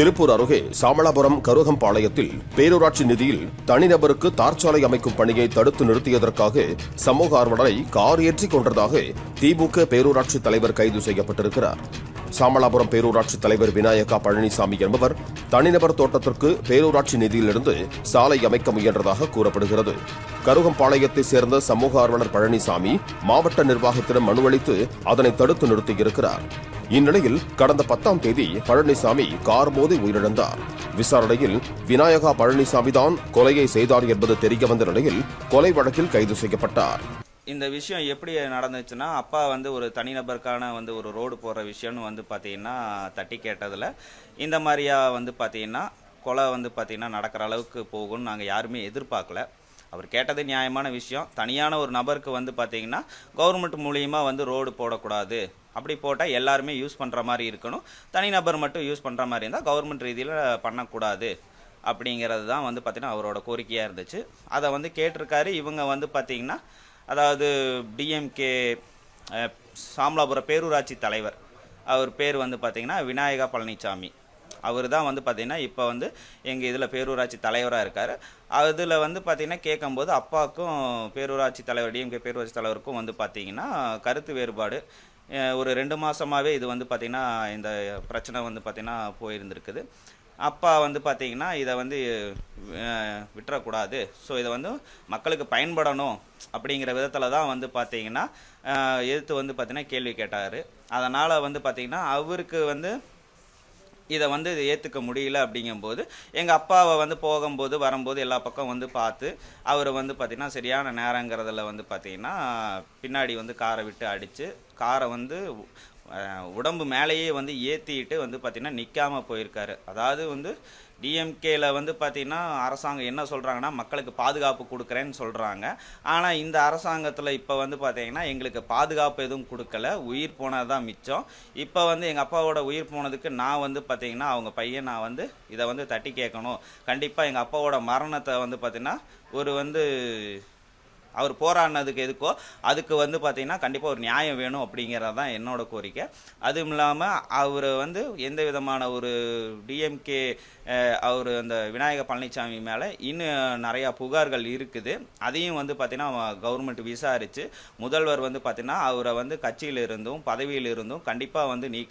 திருப்பூர் அருகே சாமலாபுரம் கருகம்பாளையத்தில் பேரூராட்சி நிதியில் தனிநபருக்கு தார்ச்சாலை அமைக்கும் பணியை தடுத்து நிறுத்தியதற்காக சமூக ஆர்வலரை கார் ஏற்றிக் கொண்டதாக திமுக பேரூராட்சி தலைவர் கைது செய்யப்பட்டிருக்கிறார். சாமலாபுரம் பேரூராட்சி தலைவர் விநாயகா பழனிசாமி என்பவர் தனிநபர் தோட்டத்திற்கு பேரூராட்சி நிதியிலிருந்து சாலை அமைக்க முயன்றதாக கூறப்படுகிறது. கருகம்பாளையத்தை சேர்ந்த சமூக ஆர்வலர் பழனிசாமி மாவட்ட நிர்வாகத்திடம் மனு அளித்து அதனை தடுத்து நிறுத்தியிருக்கிறார். இந்நிலையில் கடந்த பத்தாம் தேதி பழனிசாமி கார் மோதி உயிரிழந்தார். விசாரணையில் விநாயகா பழனிசாமி தான் கொலையை செய்தார் என்பது தெரியவந்த நிலையில் கொலை வழக்கில் கைது செய்யப்பட்டார். இந்த விஷயம் எப்படி நடந்துச்சுன்னா அப்பா வந்து ஒரு தனிநபருக்கான வந்து ஒரு ரோடு போடுற விஷயம்னு வந்து பார்த்தீங்கன்னா தட்டி கேட்டதில். இந்த மாதிரியா வந்து பார்த்தீங்கன்னா கொலை வந்து பார்த்தீங்கன்னா நடக்கிற அளவுக்கு போகும்னு நாங்கள் யாருமே எதிர்பார்க்கல. அவர் கேட்டது நியாயமான விஷயம். தனியான ஒரு நபருக்கு வந்து பார்த்தீங்கன்னா கவர்மெண்ட் மூலியமாக வந்து ரோடு போடக்கூடாது. அப்படி போட்டால் எல்லாருமே யூஸ் பண்ணுற மாதிரி இருக்கணும். தனிநபர் மட்டும் யூஸ் பண்ணுற மாதிரி இருந்தால் கவர்மெண்ட் ரீதியில் பண்ணக்கூடாது. அப்படிங்கிறது தான் வந்து பார்த்தீங்கன்னா அவரோட கோரிக்கையாக இருந்துச்சு. அதை வந்து கேட்டிருக்காரு. இவங்க வந்து பார்த்திங்கன்னா அதாவது டிஎம்கே சாமலாபுரம் பேரூராட்சி தலைவர். அவர் பேர் வந்து பார்த்திங்கன்னா விநாயகா பழனிசாமி அவர் தான் வந்து பார்த்திங்கன்னா இப்போ வந்து எங்கள் இதில் பேரூராட்சி தலைவராக இருக்கார். அதில் வந்து பார்த்திங்கன்னா கேட்கும்போது அப்பாவுக்கும் பேரூராட்சி தலைவர் டிஎம்கே பேரூராட்சி தலைவருக்கும் வந்து பார்த்தீங்கன்னா கருத்து வேறுபாடு. ஒரு ரெண்டு மாதமாகவே இது வந்து பார்த்திங்கன்னா இந்த பிரச்சனை வந்து பார்த்திங்கன்னா போயிருந்திருக்குது. அப்பா வந்து பார்த்திங்கன்னா இதை வந்து விட்டுறக்கூடாது. ஸோ இதை வந்து மக்களுக்கு பயன்படணும் அப்படிங்கிற விதத்தில் தான் வந்து பார்த்திங்கன்னா எதிர்த்து வந்து பார்த்திங்கன்னா கேள்வி கேட்டார். அதனால் வந்து பார்த்திங்கன்னா அவருக்கு வந்து இதை வந்து ஏற்றுக்க முடியல அப்படிங்கும்போது எங்கள் அப்பாவை வந்து போகும்போது வரும்போது எல்லா பக்கம் வந்து பார்த்து அவர் வந்து பார்த்திங்கன்னா சரியான நேரங்கிறதில் வந்து பார்த்திங்கன்னா பின்னாடி வந்து காரை விட்டு அடித்து காரை வந்து உடம்பு மேலேயே வந்து ஏற்றிட்டு வந்து பார்த்திங்கன்னா நிற்காமல் போயிருக்காரு. அதாவது வந்து டிஎம்கேல வந்து பார்த்திங்கன்னா அரசாங்கம் என்ன சொல்கிறாங்கன்னா மக்களுக்கு பாதுகாப்பு கொடுக்குறேன்னு சொல்கிறாங்க ஆனால் இந்த அரசாங்கத்தில் இப்போ வந்து பார்த்திங்கன்னா எங்களுக்கு பாதுகாப்பு எதுவும் கொடுக்கல. உயிர் போனது தான் மிச்சம். இப்போ வந்து எங்கள் அப்பாவோட உயிர் போனதுக்கு நான் வந்து பார்த்திங்கன்னா அவங்க பையன் நான் வந்து இதை வந்து தட்டி கேட்கணும். கண்டிப்பாக எங்கள் அப்பாவோட மரணத்தை வந்து பார்த்திங்கன்னா ஒரு வந்து அவர் போராடினதுக்கு எதுக்கோ அதுக்கு வந்து பார்த்திங்கன்னா கண்டிப்பாக ஒரு நியாயம் வேணும் அப்படிங்கிறது தான் என்னோட கோரிக்கை. அதுவும் இல்லாமல் அவர் வந்து எந்த விதமான ஒரு டிஎம்கே அவர் அந்த விநாயக பழனிசாமி மேலே இன்னும் நிறையா புகார்கள் இருக்குது. அதையும் வந்து பார்த்தீங்கன்னா கவர்மெண்ட் விசாரித்து முதல்வர் வந்து பார்த்திங்கன்னா அவரை வந்து கட்சியில் இருந்தும் பதவியில் இருந்தும் கண்டிப்பாக வந்து நீக்க